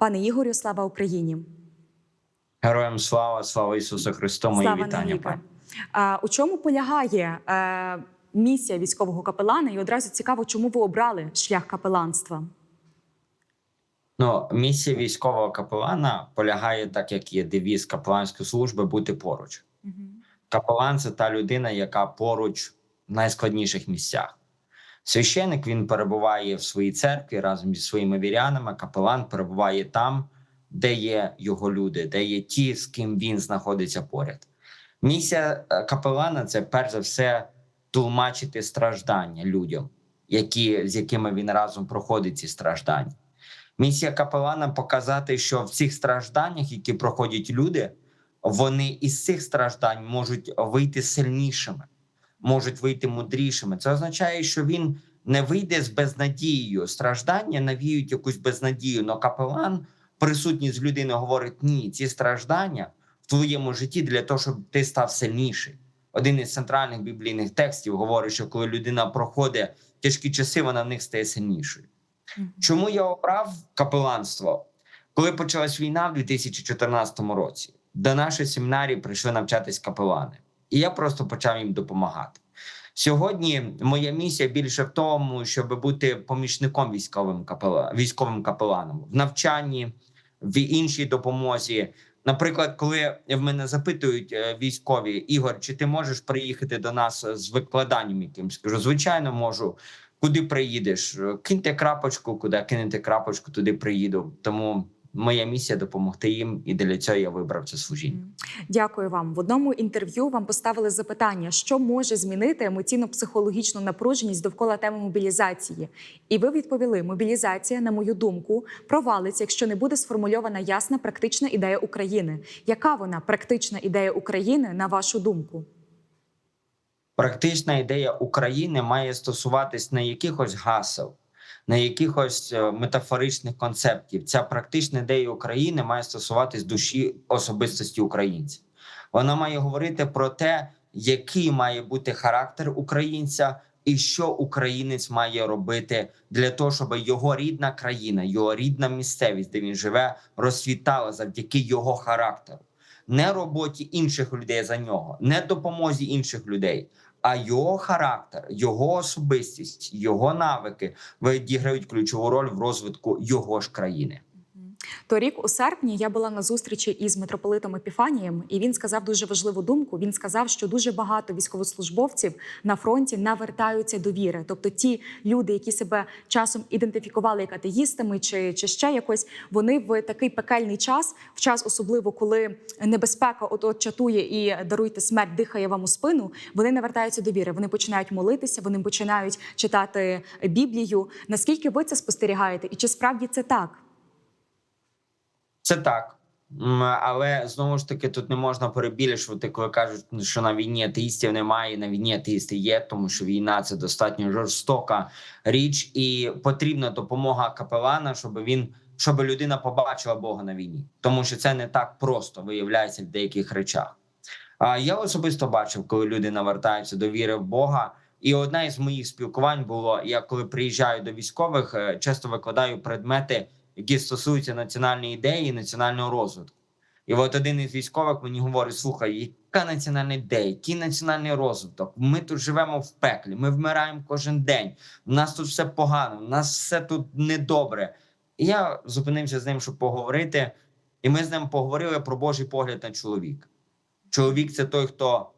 Пане Ігорю, слава Україні! Героям слава, слава Ісусу Христу, мої слава вітання. пані. А, у чому полягає е, місія військового капелана? І одразу цікаво, чому ви обрали шлях капеланства? Ну, місія військового капелана полягає, так як є девіз капеланської служби, бути поруч. Капелан це та людина, яка поруч в найскладніших місцях. Священик він перебуває в своїй церкві разом зі своїми вірянами. Капелан перебуває там, де є його люди, де є ті, з ким він знаходиться поряд. Місія е, капелана це перш за все тлумачити страждання людям, які, з якими він разом проходить ці страждання. Місія капелана показати, що в цих стражданнях, які проходять люди, вони із цих страждань можуть вийти сильнішими, можуть вийти мудрішими. Це означає, що він не вийде з безнадією. Страждання навіють якусь безнадію. Но капелан, присутній з людиною, говорить: ні, ці страждання в твоєму житті для того, щоб ти став сильніший. Один із центральних біблійних текстів говорить, що коли людина проходить тяжкі часи, вона в них стає сильнішою. Чому я обрав капеланство? Коли почалась війна в 2014 році, до нашої семінарії прийшли навчатись капелани, і я просто почав їм допомагати. Сьогодні моя місія більше в тому, щоб бути помічником військовим капела... військовим капеланом в навчанні, в іншій допомозі. Наприклад, коли в мене запитують е, військові Ігор, чи ти можеш приїхати до нас з викладанням якимсь? Кажу, звичайно, можу. Куди приїдеш? Киньте крапочку, куди кинете крапочку, туди приїду. Тому моя місія допомогти їм, і для цього я вибрав це служіння. Дякую вам. В одному інтерв'ю вам поставили запитання, що може змінити емоційно-психологічну напруженість довкола теми мобілізації. І ви відповіли: мобілізація, на мою думку, провалиться, якщо не буде сформульована ясна практична ідея України. Яка вона практична ідея України, на вашу думку? Практична ідея України має стосуватись не якихось гасел, не якихось е, метафоричних концептів. Ця практична ідея України має стосуватись душі особистості українця. Вона має говорити про те, який має бути характер українця, і що українець має робити для того, щоб його рідна країна, його рідна місцевість, де він живе, розцвітала завдяки його характеру, не роботі інших людей за нього, не допомозі інших людей. А його характер, його особистість, його навики відіграють ключову роль в розвитку його ж країни. Торік у серпні я була на зустрічі із митрополитом Епіфанієм, і він сказав дуже важливу думку. Він сказав, що дуже багато військовослужбовців на фронті навертаються до віри. Тобто, ті люди, які себе часом ідентифікували як атеїстами чи, чи ще якось, вони в такий пекельний час, в час особливо коли небезпека от от чатує і даруйте смерть, дихає вам у спину. Вони навертаються до віри. Вони починають молитися, вони починають читати Біблію. Наскільки ви це спостерігаєте, і чи справді це так? Це так. Але знову ж таки тут не можна перебільшувати, коли кажуть, що на війні атеїстів немає. На війні атеїсти є, тому що війна це достатньо жорстока річ, і потрібна допомога капелана, щоб він щоб людина побачила Бога на війні, тому що це не так просто виявляється в деяких речах. Я особисто бачив, коли люди навертаються до віри в Бога. І одне із моїх спілкувань було: я коли приїжджаю до військових, е, часто викладаю предмети які стосуються національної ідеї, національного розвитку. І от один із військових мені говорить: слухай, яка національна ідея, який національний розвиток? Ми тут живемо в пеклі, ми вмираємо кожен день. У нас тут все погано, у нас все тут недобре. І я зупинився з ним, щоб поговорити. І ми з ним поговорили про Божий погляд на чоловіка. Чоловік це той, хто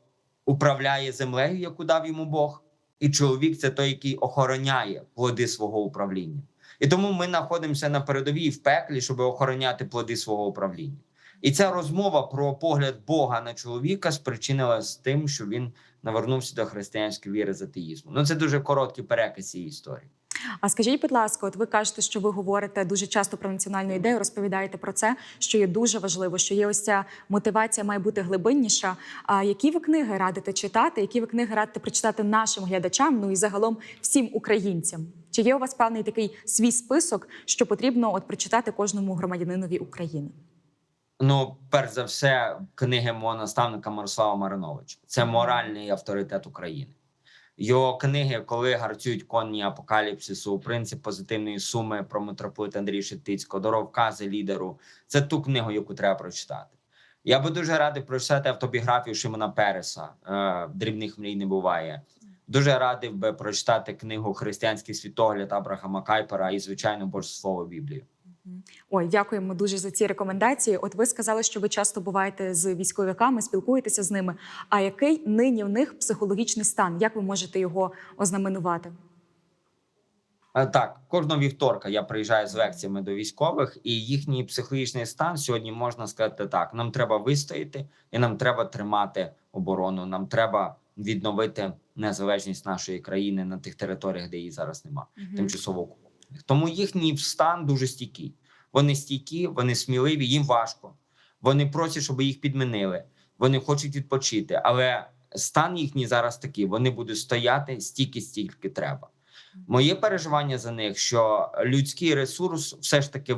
управляє землею, яку дав йому Бог, і чоловік це той, який охороняє плоди свого управління. І тому ми знаходимося на передовій в пеклі, щоб охороняти плоди свого управління. І ця розмова про погляд Бога на чоловіка спричинила з тим, що він навернувся до християнської віри з атеїзму. Ну це дуже короткий переказ цієї історії. А скажіть, будь ласка, от ви кажете, що ви говорите дуже часто про національну ідею, розповідаєте про це, що є дуже важливо, що є ось ця мотивація має бути глибинніша. А які ви книги радите читати? Які ви книги радите прочитати нашим глядачам? Ну і загалом всім українцям? Чи є у вас певний такий свій список, що потрібно от прочитати кожному громадянинові України? Ну, перш за все, книги мого наставника Мирослава Мариновича. Це моральний авторитет України. Його книги, коли гарцюють конні апокаліпсису, принцип позитивної суми про митрополита Андрія Шептицького, дороговкази лідеру. Це ту книгу, яку треба прочитати. Я би дуже радий прочитати автобіографію Шимона Переса. Е, Дрібних мрій не буває. Дуже радий би прочитати книгу Християнський світогляд Абрахама Кайпера і, звичайно, Боже Слово Біблію. Ой, дякуємо дуже за ці рекомендації. От ви сказали, що ви часто буваєте з військовиками, спілкуєтеся з ними. А який нині в них психологічний стан? Як ви можете його ознаменувати? Е, Так, кожного вівторка я приїжджаю з лекціями до військових, і їхній психологічний стан сьогодні можна сказати так: нам треба вистояти, і нам треба тримати оборону. Нам треба відновити незалежність нашої країни на тих територіях, де її зараз немає, тимчасово окупованих. Тому їхній стан дуже стійкий. Вони стійкі, вони сміливі, їм важко. Вони просять, щоб їх підмінили. Вони хочуть відпочити, але стан їхній зараз такий: вони будуть стояти стільки, стільки треба. Моє переживання за них, що людський ресурс все ж таки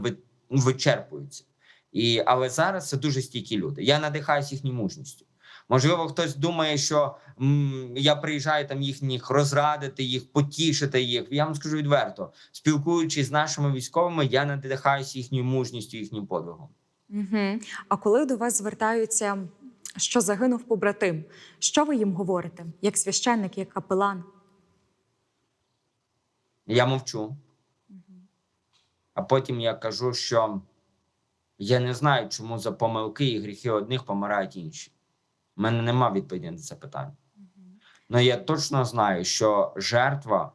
вичерпується. І, але зараз це дуже стійкі люди. Я надихаюсь їхньою мужністю. Можливо, хтось думає, що м, я приїжджаю там їхніх розрадити їх, потішити їх. Я вам скажу відверто, спілкуючись з нашими військовими, я надихаюся їхньою мужністю, їхнім подвигом. Угу. А коли до вас звертаються, що загинув побратим, що ви їм говорите? Як священник, як капелан? Я мовчу. А потім я кажу, що я не знаю, чому за помилки і гріхи одних помирають інші. У мене нема відповіді на це питання. Але я точно знаю, що жертва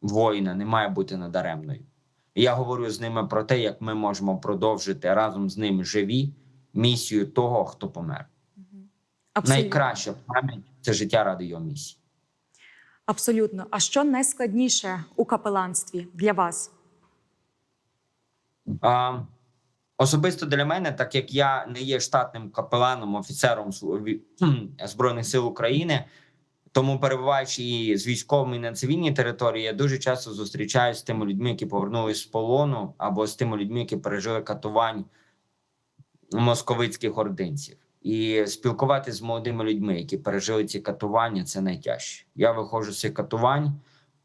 воїна не має бути надаремною. І я говорю з ними про те, як ми можемо продовжити разом з ним живі місію того, хто помер. Абсолютно. Найкраща пам'ять це життя ради його місії. Абсолютно. А що найскладніше у капеланстві для вас? А, особисто для мене, так як я не є штатним капеланом, офіцером Збройних сил України, тому перебуваючи і з військовими і на цивільній території, я дуже часто зустрічаюся з тими людьми, які повернулись з полону, або з тими людьми, які пережили катувань московицьких ординців. І спілкуватися з молодими людьми, які пережили ці катування, це найтяжче. Я виходжу з цих катувань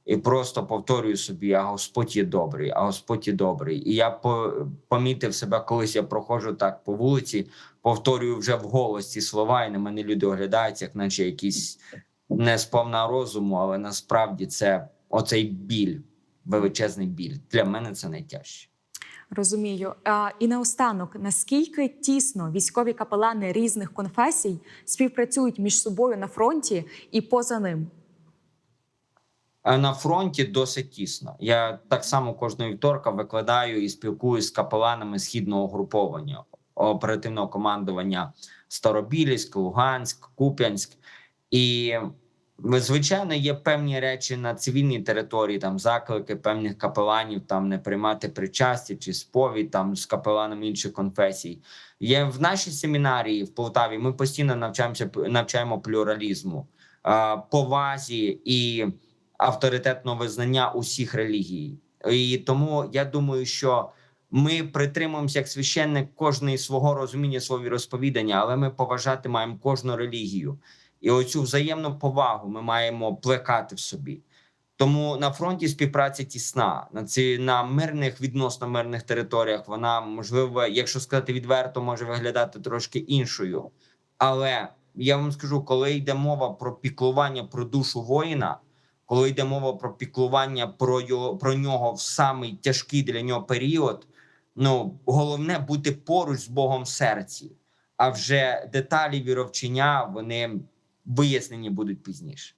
і просто повторюю собі: а Господь є добрий, а Господь є добрий. І я по, помітив себе, колись я проходжу так по вулиці, повторюю вже вголос ці слова, і на мене люди оглядаються, як наче якісь не сповна розуму, але насправді це оцей біль, величезний біль. Для мене це найтяжче. Розумію. А, і наостанок, наскільки тісно військові капелани різних конфесій співпрацюють між собою на фронті і поза ним? А на фронті досить тісно. Я так само кожного вівторка викладаю і спілкуюсь з капеланами східного угруповання оперативного командування Старобілівськ, Луганськ, Куп'янськ. І звичайно є певні речі на цивільній території, там заклики певних капеланів там не приймати причастя чи сповідь там з капеланами інших конфесій. Є в нашій семінарії в Полтаві. Ми постійно навчаємося навчаємо плюралізму, повазі і авторитетного визнання усіх релігій. І тому я думаю, що ми притримуємося як священник кожної свого розуміння, свого розповідання, але ми поважати маємо кожну релігію. І оцю взаємну повагу ми маємо плекати в собі. Тому на фронті співпраця тісна на ці на мирних відносно мирних територіях. Вона можливо, якщо сказати відверто, може виглядати трошки іншою. Але я вам скажу, коли йде мова про піклування про душу воїна, коли йде мова про піклування про його про нього в самий тяжкий для нього період. Ну головне бути поруч з Богом в серці. А вже деталі віровчення вони вияснені будуть пізніше.